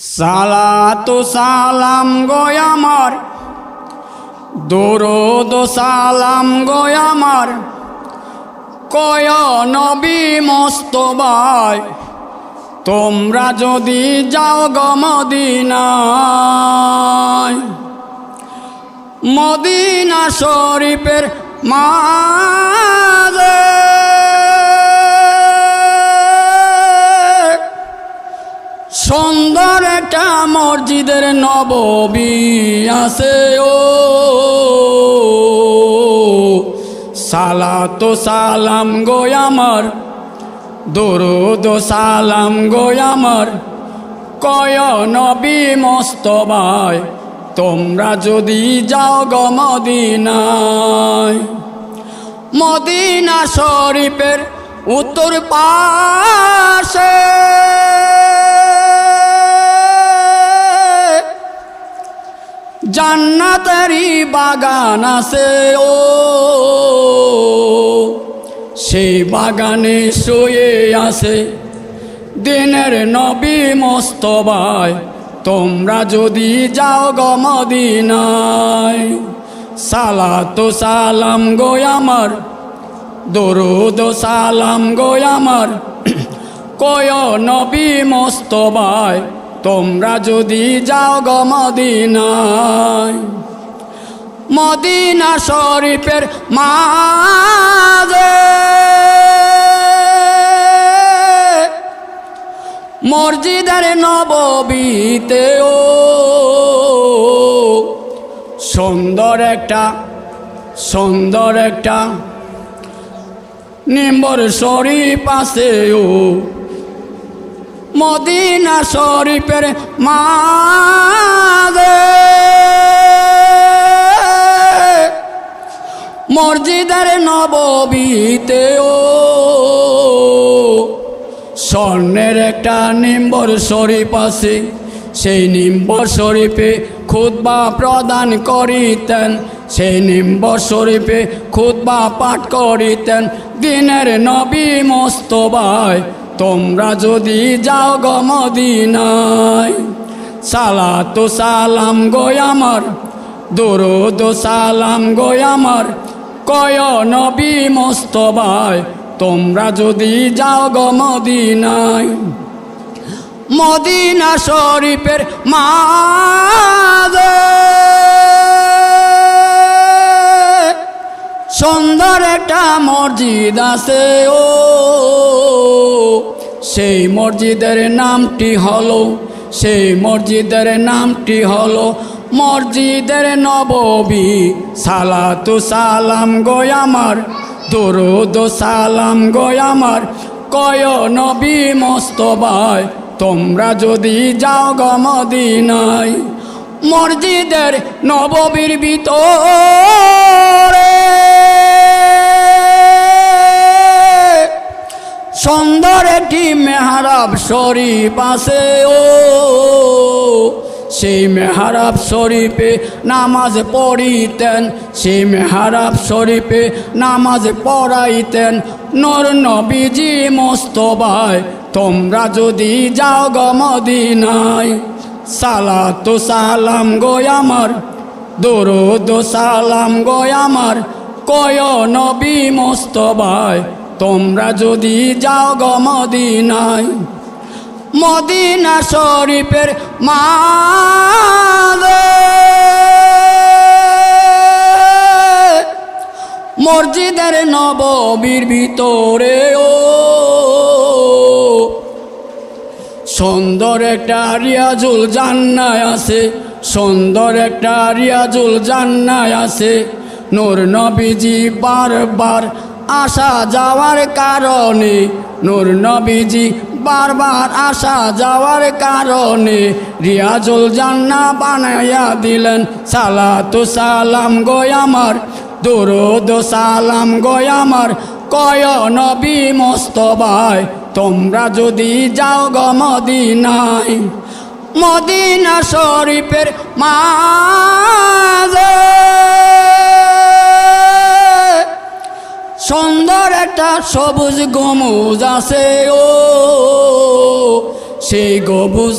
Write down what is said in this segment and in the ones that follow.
সালাতু সালাম গয় আমার, দরুদ সালাম গয় আমার। কয় নবী মস্তবাই তোমরা যদি যাও গ মদিনায়। মদিনা শরীফের মাঝে নববী ও। সালাত সালাম গো আমার, দরুদ সালাম গো আমার। কয় নবী মস্তবাই তোমরা যদি যাও গ মদিনায়। মদিনা শরীফের উত্তর পাশে। জান্নাতেরই বাগান আছে, ও। সেই বাগানে শুয়ে আছে দিনের নবী মস্তবায় তোমরা যদি যাও গ মদিনায়, সালাত সালাম গো আমার, দরুদ সালাম গো আমার। কয় নবী মস্তবায় তোমরা যদি যাও গ মদিনায়, মদিনা শরীফের মাঝে, মসজিদের নববীতে ও সুন্দর একটা সুন্দর একটা নিম্বর শরীফ আছে ও মদিনা শরীফের মাঝে। মসজিদের নববীতে ও স্বর্ণের একটা নিম্বর শরীফ আছে। সেই নিম্বর শরীফে খুতবা প্রদান করিতেন। সেই নিম্বর শরীফে খুতবা পাঠ করিতেন। দিনের নবী মস্তবায় তোমরা যদি যাও গ সালা সালাত সালাম গো আমার, দরুদ সালাম গো কয় নবী মস্তবায় তোমরা যদি যাও গ মদিনায়। মদিনা শরীফের মাঝে সুন্দর একটা মসজিদ আছে, ও। সেই মসজিদের নামটি হলো, সেই মসজিদের নামটি হলো মসজিদের নববী। সালাতু সালাম গো আমার, দরুদ সালাম গো আমার। কয় নবী মস্তবায় তোমরা যদি যাও গ মদিনায়, মসজিদের নববীর ভিতরে একটি মেহারাব শরীফ আছে, ও। সেই মেহারাব শরীফে নামাজ পড়িতেন, সেই মেহারাব শরীফে নামাজ পড়াইতেন। নর নবীজি মোস্তবায় তোমরা যদি যাও গ মদিনায়, সালাত সালাম গো আমার, দরুদ সালাম গো আমার, কয় নবী মোস্তবায় তোমরা যদি যাও গ মদিনায়, মদিনা শরীফের মা মসজিদের নববীর ভিতরে ও সুন্দর একটা রিয়াজুল জান্নায় আছে, সুন্দর একটা রিয়াজুল জান্নায় আছে, নূর নবীজি বারবার আসা যাওয়ার কারণে, নূর নবীজি বারবার আসা যাওয়ার কারণে রিয়াজুল জান্না বানাইয়া দিলেন, সালাতু সালাম গো আমার, দরুদ সালাম গো আমার, কয় নবী মস্তবায় তোমরা যদি যাও গ মদিনায়। মদিনা শরীফের মাঝে একটা সবুজ গমুজ আছে, ও। সেই গবুজ,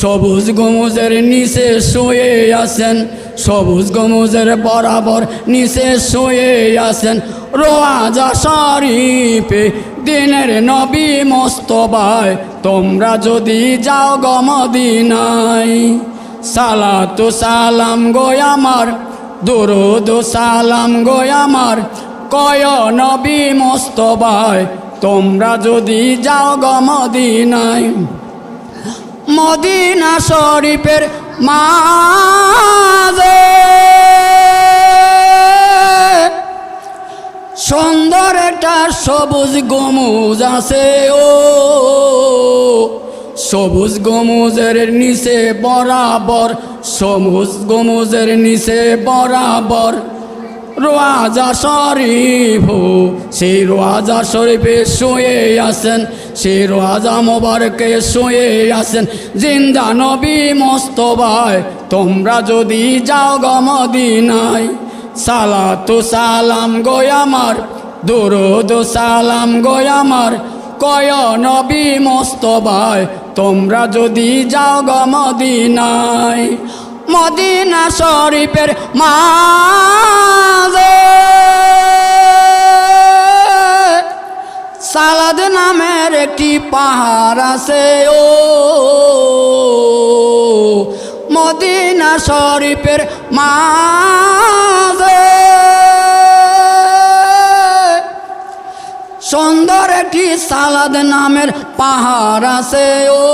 সবুজ গমুজের নিচে শুয়ে আছেন, সবুজ গমুজের বরাবর নিচে শুয়ে আছেন। রোয়াজা শরীফে দিনের নবী মস্তবায় তোমরা যদি যাও গমদিনাই সালাতু সালাম গো আমার, দুরুদ সালাম গো আমার কয় নবী মস্তবায়, তোমরা যদি যাও গমদিনাই মদিনা শরীফের মাঝে সুন্দর একটা সবুজ গমুজ আছে ও। সবুজ গমুজের নিচে বরাবর, সবুজ গমুজের নিচে বরাবর রোয়াজা শরীফ সেই রোয়াজা শরীফে শুয়ে আছেন, সেই রোয়াজা মোবারকে শুয়ে আছেন। জিন্দা নবী মস্তবায় তোমরা যদি যাও গমদিনায় সালাতু সালাম গো আমার, দুরুদ সালাম গো আমার। কয় নবী মস্তবায় তোমরা যদি যাও গমদিনায় মদিনা শরীফের মাঝে। সালাদ নামের একটি পাহাড় আছে, ও মদিনা শরীফের মাঝে। সুন্দর একটি সালাদ নামের পাহাড় আছে, ও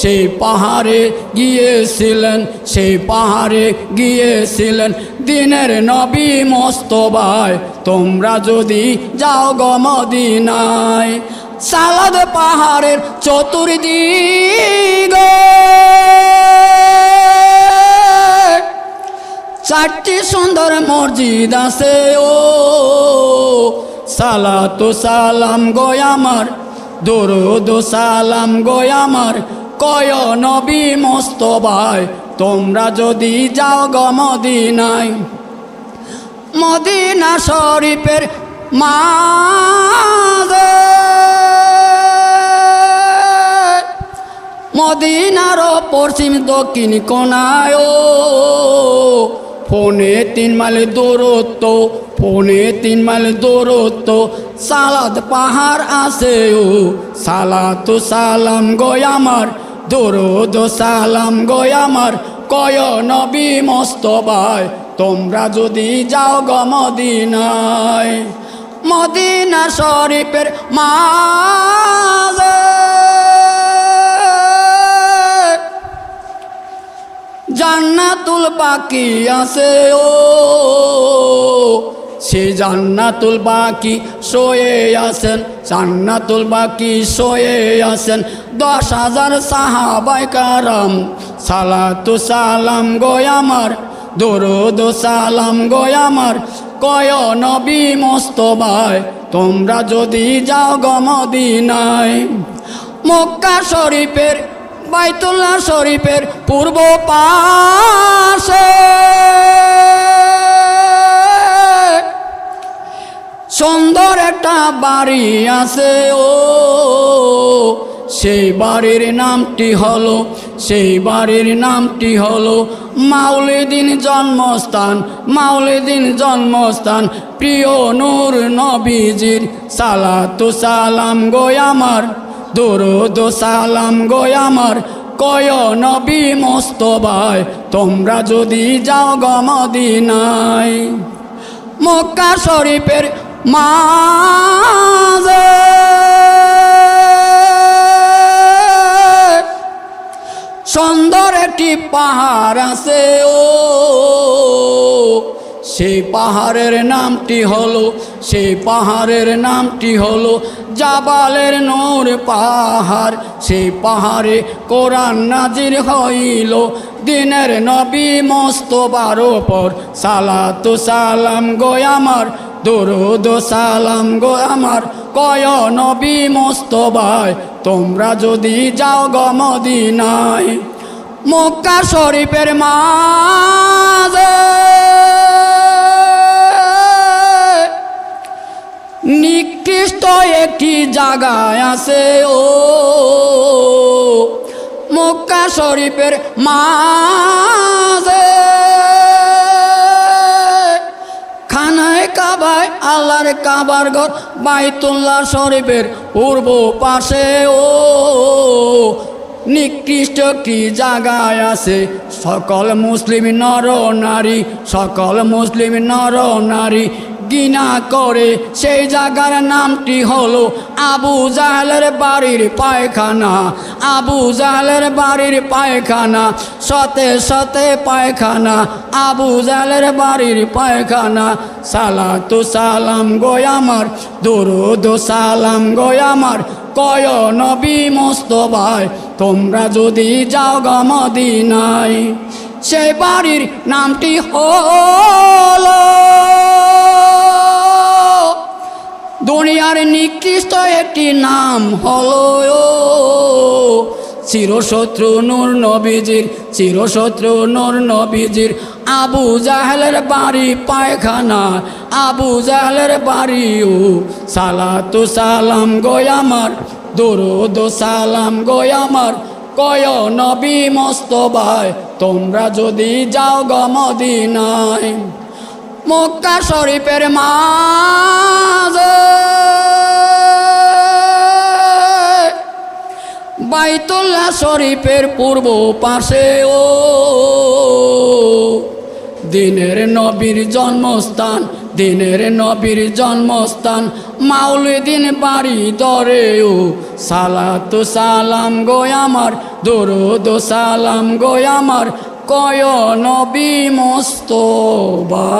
সেই পাহাড়ে গিয়েছিলেন, সেই পাহাড়ে গিয়েছিলেন। দিনের নবী মস্তবায় তোমরা যদি যাও গমদিনায় সালাদ পাহাড়ের চতুর্দিকে। চারটি সুন্দর মসজিদ আছে, ও সালাতু সালাম গো আমার, দরুদ সালাম গো আমার। কয় নবী মস্তবায় তোমরা যদি যাও গ মদিনায়। মদিনা শরীফের মাঝে মদিনার পশ্চিম দক্ষিণ কোনায় ফোনে তিন মাইল দূরত্ব, ফোনে তিন মাইল দূরত্ব সালাদ পাহাড় আছে ও, সালাত সালাম গয় আমার। দরুদ সালাম গয় আমার, কয় নবী মস্তবায় তোমরা যদি যাও গ মদিনায়। মদিনা শরীফের মাঝে জান্নাতুল বাকি আছে ও। সে জান্নাতুল বাকি শোয়ে আছেন, জান্নাতুল বাকি শোয়ে আছেন। দশ হাজার সাহাবাই কারাম, সালাতু সালাম গো আমার, দরুদ সালাম গো আমার। কয় নবী মস্তবায় তোমরা যদি যাও গমদিনায় মক্কা শরীফের, বাইতুল্লাহ শরীফের পূর্ব পাশে বাড়ি আছে, ও। সেই বাড়ির নামটি হলো, সেই বাড়ির নামটি হলো মাউলিদিন জন্মস্থান মাউলিদিন জন্মস্থান। প্রিয় নূর নবীজির সালাতু সালাম গো আমার, দরুদ সালাম গো আমার। কয় নবী মস্তবায় তোমরা যদি যাও গমদিনায় মক্কা শরীফের মাঝে সুন্দর একটি পাহাড় আছে, ও। সেই পাহাড়ের নামটি হলো, সেই পাহাড়ের নামটি হলো জাবালের নূর পাহাড়। সেই পাহাড়ে কোরআন নাজির হইল, দিনের নবী মস্তবার ওপর সালাতু সালাম গো দরুদ সালাম গো আমার, কয় নবী মস্তবায় তোমরা যদি যাও গ মদিনায়। মক্কা শরীফের মাঝে নিকৃষ্ট একটি জায়গায় আছে ও। মক্কা শরীফের মাঝে আল্লাহর কাবার ঘর বাইতুল্লাহ শরীফের পূর্ব পাশে, ও নিকৃষ্ট কি জায়গায় আছে? সকল মুসলিম নর নারী, সকল মুসলিম নর নারী গিনা করে, সেই জায়গার নামটি হলো আবু জাহেলের বাড়ির পায়খানা। আবু জাহেলের বাড়ির পায়খানা, সতে সতে পায়খানা। আবু জাহেলের বাড়ির পায়খানা সালা তো সালাম গোয় আমার, দরুদ সালাম গোয় আমার। কয় নবী মস্ত ভাই তোমরা যদি যাও গমদিনায় সেই বাড়ির নামটি হলো দুনিয়ার নিকৃষ্ট একটি নাম হলো চিরশত্রু নূর নবীজির, চিরশত্রু নূর নবীজির। আবু জাহেলের বাড়ি পায়খানা, আবু জাহেলের বাড়ি ও সালাতু সালাম গোয় আমার, দরুদ সালাম গোয় আমার। কয় নবী মস্তবায়, তোমরা যদি যাও গমদিনায় মক্কা শরীফের মাঝে। বাইতুল্লাহ শরীফের পূর্ব পাশে, ও দিনের নবীর জন্মস্থান, দিনের নবীর জন্মস্থান মাউলিদিন বাড়ি দরে ও সালাতু সালাম গোয় আমার, দরুদ সালাম গোয় আমার কয় নবী মস্তবা